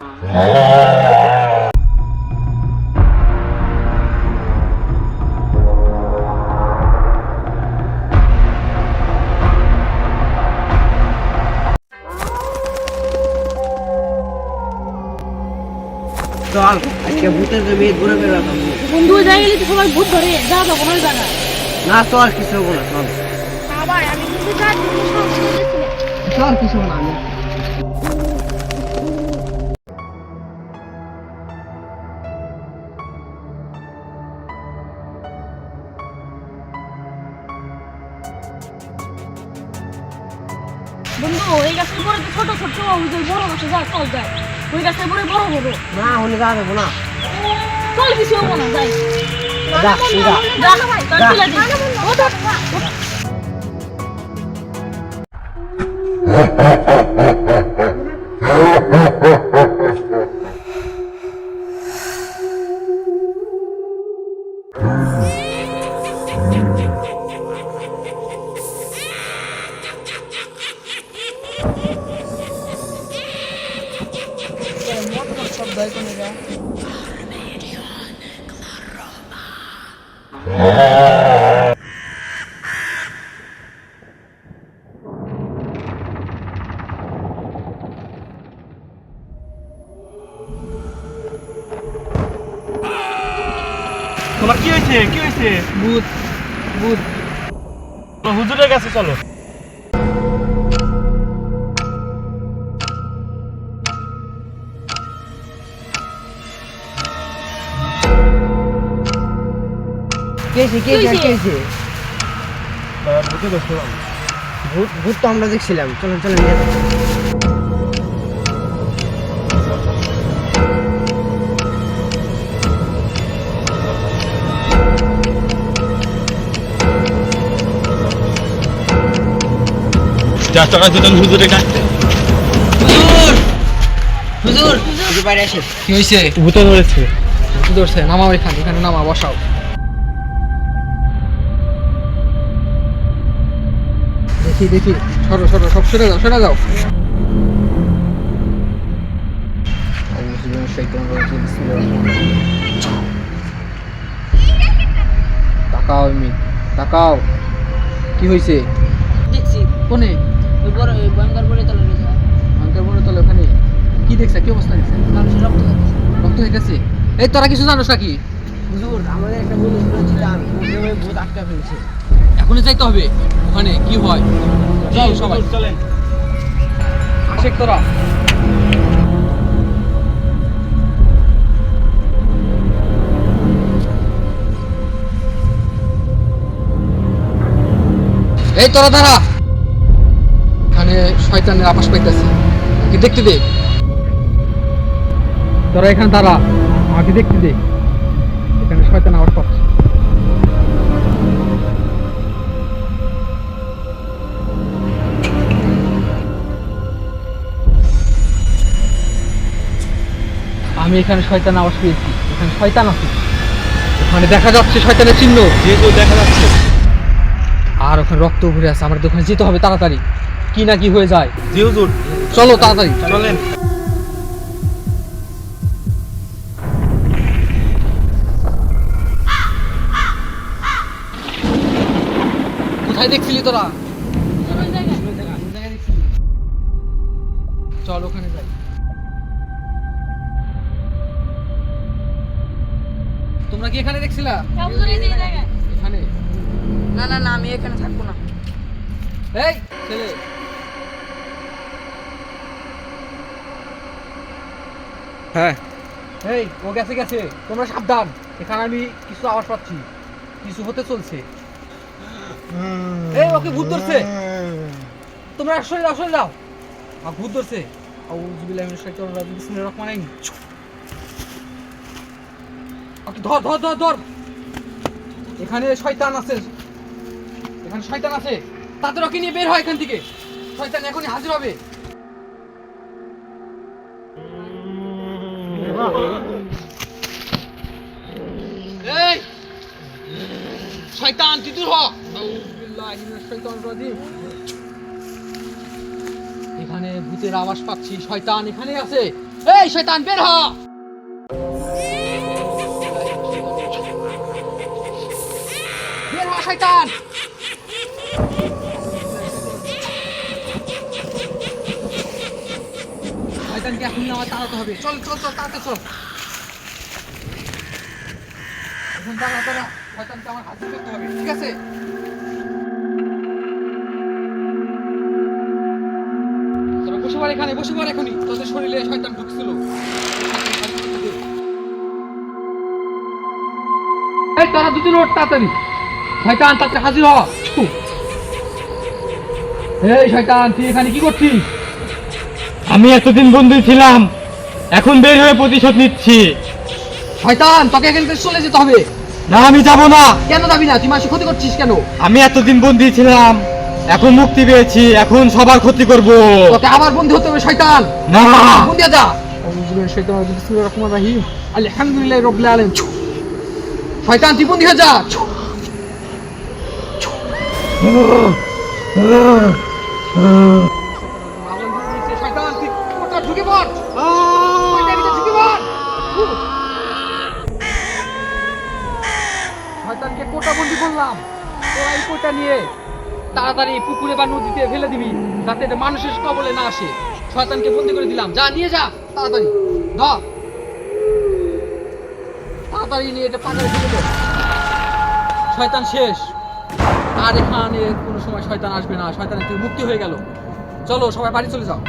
চল আজকে ভূতের জমি ঘুরে বেড়াতাম বন্ধু যাই গেলে তো সবাই ভূত ধরে যা যাব কোনো জায়গা না চল কিছু হব না চল আবার আমি কিন্তু যা তুমি সব শুনেছিলে চল কিছু হব না আমি বন্ধু এই গাছের পরে তো ছোট ছোট ওই যে বড় গাছে যা চল যায় ওই গাছের পরে বড় বড় না হলে যা দেবো না। চল কিছু হব না যাই। যা যা। যা চল যা। ও তো Ha ha ha ha ha ha ভূত তো হুজুরের কাছে চলো কে হয়েছে? কে হয়েছে? আর কে হয়েছে তার ভূতে দোষ পেলাম। ভূত ভূত তো আমরা দেখছিলাম। চলেন চলেন নিয়ে যাই। চার টাকা দিতেন হুজুরে কাটতে। হুজুর! হুজুর! বাইরে আসেন। কি হয়েছে ভূতে ধরেছে। এখানে এখানে নামা বসাও। দেখি দেখি। সরো সরো সব সরে যাও সরে যাও। তাকাও এমনি তাকাও। কি হয়েছে দেখছি। কোনে? বড় ওই ভয়ঙ্কর বলে তলে তলে ওখানে? কি দেখছে? কি অবস্থা দেখছে? মানুষের রক্ত রক্ত হইতেছে? এই তোরা কিছু জানোস নাকি? হুজুর আমাদের একটা বন্ধু ওকে ওই ভূত আটকা ফেলছে। এখনই যাইতে হবে। ওখানে কি হয়? যাও সবাই। চলেন। আশেক তোরা। এই তোরা দাঁড়া। এখানে শয়তানের আপাস পাইতেছে। কি দেখতে দে। তোরা এখানে দাঁড়া। আমাকে দেখতে দে। এখানে শয়তান আওয়াজ পাচ্ছে। এখানে শয়তান আওয়াজ পেয়েছি। এখানে শয়তান আছে। ওখানে দেখা যাচ্ছে শয়তানের চিহ্ন। যেহেতু দেখা যাচ্ছে। আর ওখানে রক্ত ঘুরে আছে। আমাদের ওখানে যেতে হবে তাড়াতাড়ি। কি না কি হয়ে যায়। জি হুজুর চলো তাড়াতাড়ি। চলেন। কোথায় দেখছিলি তোরা? তোমরা কি এখানে দেখছিলা? এখানে। না না না আমি এখানে থাকব না। এই ছেলে। হ্যাঁ। এই ও গেছে গেছে। তোমরা সাবধান। এখানে আমি কিছু আওয়াজ পাচ্ছি। কিছু হতে চলছে। এই ওকে ভূত ধরছে। তোমরা সরে যাও সরে যাও। ভূত ধরছে। আউযুবিল্লাহি মিনাশ শাইতানির রাজিম। বিসমিল্লাহির রহমানির রহিম। ধর ধর ধর ধর। এখানে শয়তান আছে। এখানে শয়তান আছে। তাদের ওকে নিয়ে বের হয় এখান থেকে। শয়তান এখনই হাজির হবে। এই! শয়তান তুই দূর হ। এখানে ভূতের আওয়াজ পাচ্ছি। শয়তান এখানে আছে। এই শয়তান বের হ! শয়তান! শয়তানকে এখনই আমার তাড়াতে হবে। চল চল চল, তাড়াতে চল। এখন দাঁড়া দাঁড়া শয়তানকে আমার হাজির করতে হবে, ঠিক আছে? তোরা বসে পড় এখানে, বসে পড় এখনই। তোদের শরীরে শয়তান ঢুকছিল। তোরা দুজন ওঠ তাড়াতাড়ি। শয়তান তাতে হাজির হ। এই শয়তান তুই এখানে কি করছিস? আমি এতদিন বন্ধু ছিলাম এখন বের হয়ে প্রতিশোধ নিচ্ছি। শয়তান তোকে এখান থেকে চলে যেতে হবে। না আমি যাব না। কেন যাবি না? তুই মানুষের ক্ষতি করছিস কেন? আমি এতদিন বন্দি ছিলাম এখন মুক্তি পেয়েছি এখন সবার ক্ষতি করব। তোকে আবার বন্ধু হতে হবে শয়তান। না। বন্ধু যা। শয়তান বিসমিল্লাহির রহমানির রহিম। আলহামদুলিল্লাহি রাব্বিল আলামিন। শয়তান তুই বন্ধু হয়ে যা শয়তান তুই কোথাও ঢুকে পড় শয়তানের ভিতরে ঢুকে পড় শয়তানকে কোটা বন্দি করলাম। তোরা কোটা নিয়ে তাড়াতাড়ি পুকুরে বা নদীতে ফেলে দিবি, যাতে এটা মানুষের কবলে না আসে। শয়তানকে বন্দি করে দিলাম। যা, নিয়ে যা, তাড়াতাড়ি। ধর তাড়াতাড়ি নিয়ে এটা পাকারে ফেলে শেষ। আর এখানে কোনো সময় শয়তান আসবে না শয়তানের থেকে মুক্তি হয়ে গেল। চলো সবাই বাড়ি চলে যাও।